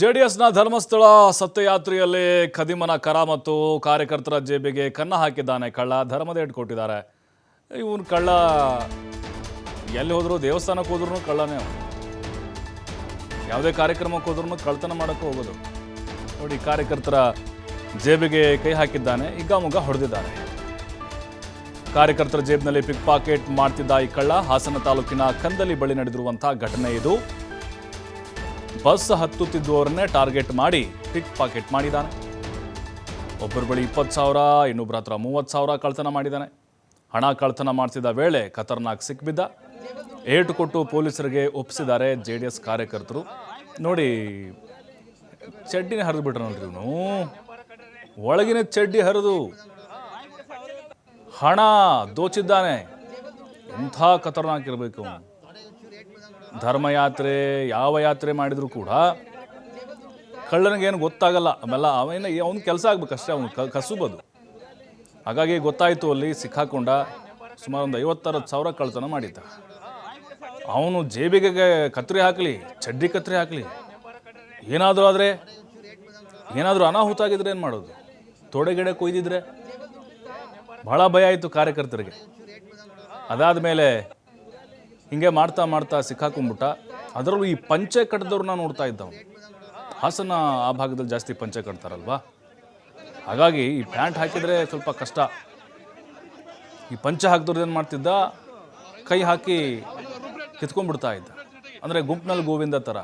ಜೆಡಿಎಸ್ನ ಧರ್ಮಸ್ಥಳ ಸತ್ಯಯಾತ್ರೆಯಲ್ಲಿ ಖದೀಮನ ಕರ ಮತ್ತು ಕಾರ್ಯಕರ್ತರ ಜೇಬಿಗೆ ಕನ್ನ ಹಾಕಿದ್ದಾನೆ ಕಳ್ಳ, ಧರ್ಮದ ಕೊಟ್ಟಿದ್ದಾರೆ. ಇವನು ಕಳ್ಳ ಎಲ್ಲಿ ಹೋದ್ರು, ದೇವಸ್ಥಾನಕ್ಕೆ ಹೋದ್ರೂ ಕಳ್ಳನೇ. ಯಾವುದೇ ಕಾರ್ಯಕ್ರಮಕ್ಕೆ ಹೋದ್ರೂ ಕಳ್ತನ ಮಾಡೋಕ್ಕೆ ಹೋಗೋದು. ನೋಡಿ, ಕಾರ್ಯಕರ್ತರ ಜೇಬಿಗೆ ಕೈ ಹಾಕಿದ್ದಾನೆ, ಹಿಗ್ಗಾಮುಗ್ಗ ಹೊಡೆದಿದ್ದಾರೆ ಕಾರ್ಯಕರ್ತರ ಜೇಬಿನಲ್ಲಿ ಪಿಕ್ ಪಾಕೆಟ್ ಮಾಡ್ತಿದ್ದ ಈ ಕಳ್ಳ ಹಾಸನ ತಾಲೂಕಿನ ಕಂದಲಿ ಬಳಿ ನಡೆದಿರುವಂತಹ ಘಟನೆ ಇದು. ಬಸ್ ಹತ್ತುತ್ತಿದ್ದವರನ್ನೇ ಟಾರ್ಗೆಟ್ ಮಾಡಿ ಪಿಕ್ ಪಾಕೆಟ್ ಮಾಡಿದ್ದಾನೆ. ಒಬ್ಬರ ಬಳಿ ಇಪ್ಪತ್ತು ಸಾವಿರ ಇನ್ನೊಬ್ಬರ ಹತ್ರ ಮೂವತ್ತು ಸಾವಿರ ಕಳ್ತನ ಮಾಡಿದ್ದಾನೆ. ಹಣ ಕಳ್ತನ ಮಾಡ್ತಿದ್ದ ವೇಳೆ ಖತರ್ನಾಕ್ ಸಿಕ್ಕಿಬಿದ್ದ ಏಟು ಕೊಟ್ಟು ಪೊಲೀಸರಿಗೆ ಒಪ್ಪಿಸಿದ್ದಾರೆ ಜೆ ಡಿ ಎಸ್ ಕಾರ್ಯಕರ್ತರು. ನೋಡಿ, ಚಡ್ಡಿನೇ ಹರಿದು ಬಿಟ್ರ ನೋಡ್ರಿ ಇವನು. ಒಳಗಿನ ಚಡ್ಡಿ ಹರಿದು ಹಣ ದೋಚಿದ್ದಾನೆ. ಎಂಥ ಖತರ್ನಾಕ್ ಇರಬೇಕು. ಧರ್ಮಯಾತ್ರೆ, ಯಾವ ಯಾತ್ರೆ ಮಾಡಿದರೂ ಕೂಡ ಕಳ್ಳನಿಗೇನು ಗೊತ್ತಾಗಲ್ಲ. ಆಮೇಲೆ ಅವನ ಅವ್ನ ಕೆಲಸ ಆಗ್ಬೇಕು ಅಷ್ಟೇ ಅವನು ಕಸುಬದು. ಹಾಗಾಗಿ ಗೊತ್ತಾಯಿತು ಅಲ್ಲಿ ಸಿಕ್ಕಾಕೊಂಡ ಸುಮಾರು ಒಂದು ಐವತ್ತಾರು ಸಾವಿರ ಕಳ್ತನ ಮಾಡಿದ್ದ. ಅವನು ಜೇಬಿಗೆ ಕತ್ರಿ ಹಾಕಲಿ, ಚಡ್ಡಿ ಕತ್ರಿ ಹಾಕಲಿ, ಏನಾದರೂ ಆದರೆ, ಏನಾದರೂ ಅನಾಹುತ ಆಗಿದ್ರೆ ಏನು ಮಾಡೋದು? ತೊಡೆ ಗಿಡ ಕೊಯ್ದಿದ್ರೆ? ಭಾಳ ಭಯ ಆಯಿತು ಕಾರ್ಯಕರ್ತರಿಗೆ. ಅದಾದ ಮೇಲೆ ಹಿಂಗೆ ಮಾಡ್ತಾ ಮಾಡ್ತಾ ಸಿಕ್ಕಾಕೊಂಡ್ಬಿಟ್ಟ, ಅದರಲ್ಲೂ ಈ ಪಂಚೆ ಕಟ್ಟದವ್ರನ್ನ ನೋಡ್ತಾ ಅವನು ಹಾಸನ ಆ ಭಾಗದಲ್ಲಿ ಜಾಸ್ತಿ ಪಂಚೆ ಕಟ್ತಾರಲ್ವಾ? ಹಾಗಾಗಿ ಈ ಪ್ಯಾಂಟ್ ಹಾಕಿದರೆ ಸ್ವಲ್ಪ ಕಷ್ಟ. ಈ ಪಂಚೆ ಹಾಕಿದವ್ರು ಏನು ಮಾಡ್ತಿದ್ದ? ಕೈ ಹಾಕಿ ಕಿತ್ಕೊಂಡ್ಬಿಡ್ತಾ ಇದ್ದ. ಅಂದರೆ ಗುಂಪಿನಲ್ಲಿ ಗೋವಿಂದ ಥರ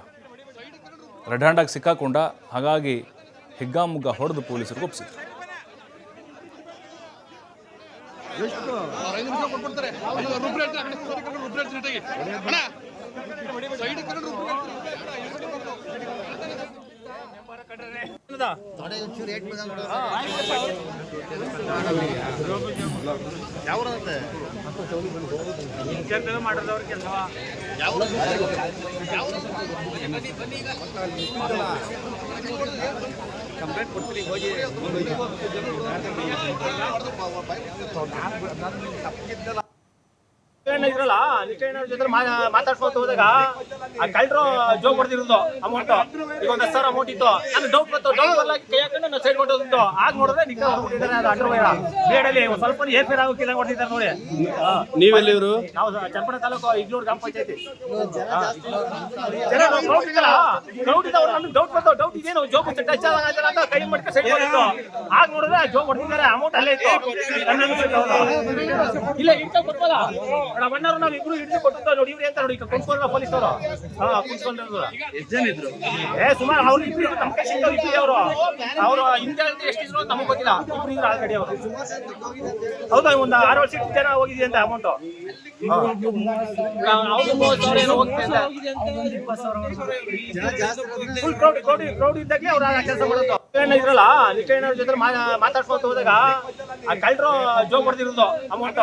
ರೆಡ್ ಹ್ಯಾಂಡಾಗಿ ಸಿಕ್ಕಾಕೊಂಡ, ಹಾಗಾಗಿ ಹಿಗ್ಗಾಮುಗ್ಗ ಹೊಡೆದು ಪೊಲೀಸರು ಒಪ್ಪಿಸಿದ್ರು ಐದು ಅಯ್ಯೋ, ರುಬ್ರು ಹೇಳ್ತಾರೆ, ಆ ಇದ್ರಲ್ಲ ನಿತ್ಯಣ್ಣ ಜೊತೆ ಮಾತಾಡ್ಸ್ಕೊಂತ ಹೋದಾಗ ಆ ಕಳ್ಳರು ಜೋಗ್ ಹೊಡೆದಿರೋದು ಅಮೌಂಟ್ ಈಗ ಒಂದ್ ಸಾವಿರ ಅಮೌಂಟ್ ಇತ್ತು. ನಾನು ಡೌಟ್ ಬಂತು. ಡೌಟ್ ಬರ್ಲಾಗಿ ಕೈ ಹಾಕೊಂಡು ನಾನು ಸೈಡ್ ಹೊಟ್ಟೋದು ಆಗ ನೋಡಿದ್ರೆ ನಿಖರ ಹೊರಬಿಟ್ಟಿದ್ದಾರೆ ಅದು ಅಂಡರ್ ವೈರ. ಬೇಡಲ್ಲಿ ಸ್ವಲ್ಪ ಏರ್ ಫೇರ್ ಆಗೋಕ್ಕಿಲ್ಲ ಹೊಡೆದಿದ್ದಾರೆ ನೋಡಿ. ಹಾ. ನೀವೆಲ್ಲಿವರು ನಾವು ಚನ್ನಪಣ ತಾಲೂಕು ಇಗ್ಲೂರು ಗ್ರಾಮ ಪಂಚಾಯತಿ. ಜನ ಕ್ರೌಡ್ ಇದಲ್ಲ ಕ್ರೌಡ್ ಇದ್ದವ್ರು ನಮ್ಗೆ ಡೌಟ್ ಬಂತು ಡೌಟ್ ಇದೇನು ಜೋಬ್ ಟಚ್ ಆದಾಗ ಅಂತ ಕೈ ಮಟ್ಟ ಸೈಡ್ ಮಾಡಿತ್ತು ಆಗ ನೋಡಿದ್ರೆ ಜೋಬ್ ಹೊಡೆದಿದ್ದಾರೆ ಅಮೌಂಟ್ ಅಲ್ಲೇ ಇತ್ತು. ಇಲ್ಲ ಇಟ್ಕೊಂಡು ಕೊಟ್ಟಲ್ಲ ನಮ್ಮ ಅಣ್ಣರು ನಾವು ಇಬ್ರು ಹಿಡಿದು ಕೊಟ್ಟಿದ್ದ ನೋಡಿ ಇವ್ರು ಅಂತ ನೋಡಿ ಈಗ ಕುಂತ್ಕೊಂಡ್ರ ಪೊಲೀಸ್ ಅವರು. ಹಾ ಕುಂತ್ಕೊಂಡಿದ್ರು ಎಷ್ಟು ಜನ ಇದ್ರು? ಏ ಸುಮಾರು ಅವ್ರು ಇಬ್ರು ನಮ್ಮ ಕೈ ಸಿಕ್ಕವ್ರು ಇಬ್ರು ಅವರು ಅವರು ಹಿಂದೆ ಎಷ್ಟಿದ್ರು ಅಂತ ನಮಗೆ ಗೊತ್ತಿಲ್ಲ. ಇಬ್ರು ಇದ್ರು ಆಲ್ರೆಡಿ ಅವರು. ಹೌದಾ ಒಂದು ಆರು ವರ್ಷ ಜನ ಹೋಗಿದೆ ಅಂತ amount full crowd crowd crowd ಇದ್ದಾಗೆ ಅವ್ರು ಕೆಲಸ ಮಾಡೋದು. ಇದ್ರಲ್ಲ ಜೊತೆ ಮಾತಾಡ್ಸ್ಕೊಂತ ಹೋದಾಗ ಆ ಕಳ್ಳರು ಜೋಗ್ ಹೊಡೆದಿರೋದು ಅಮೌಂಟ್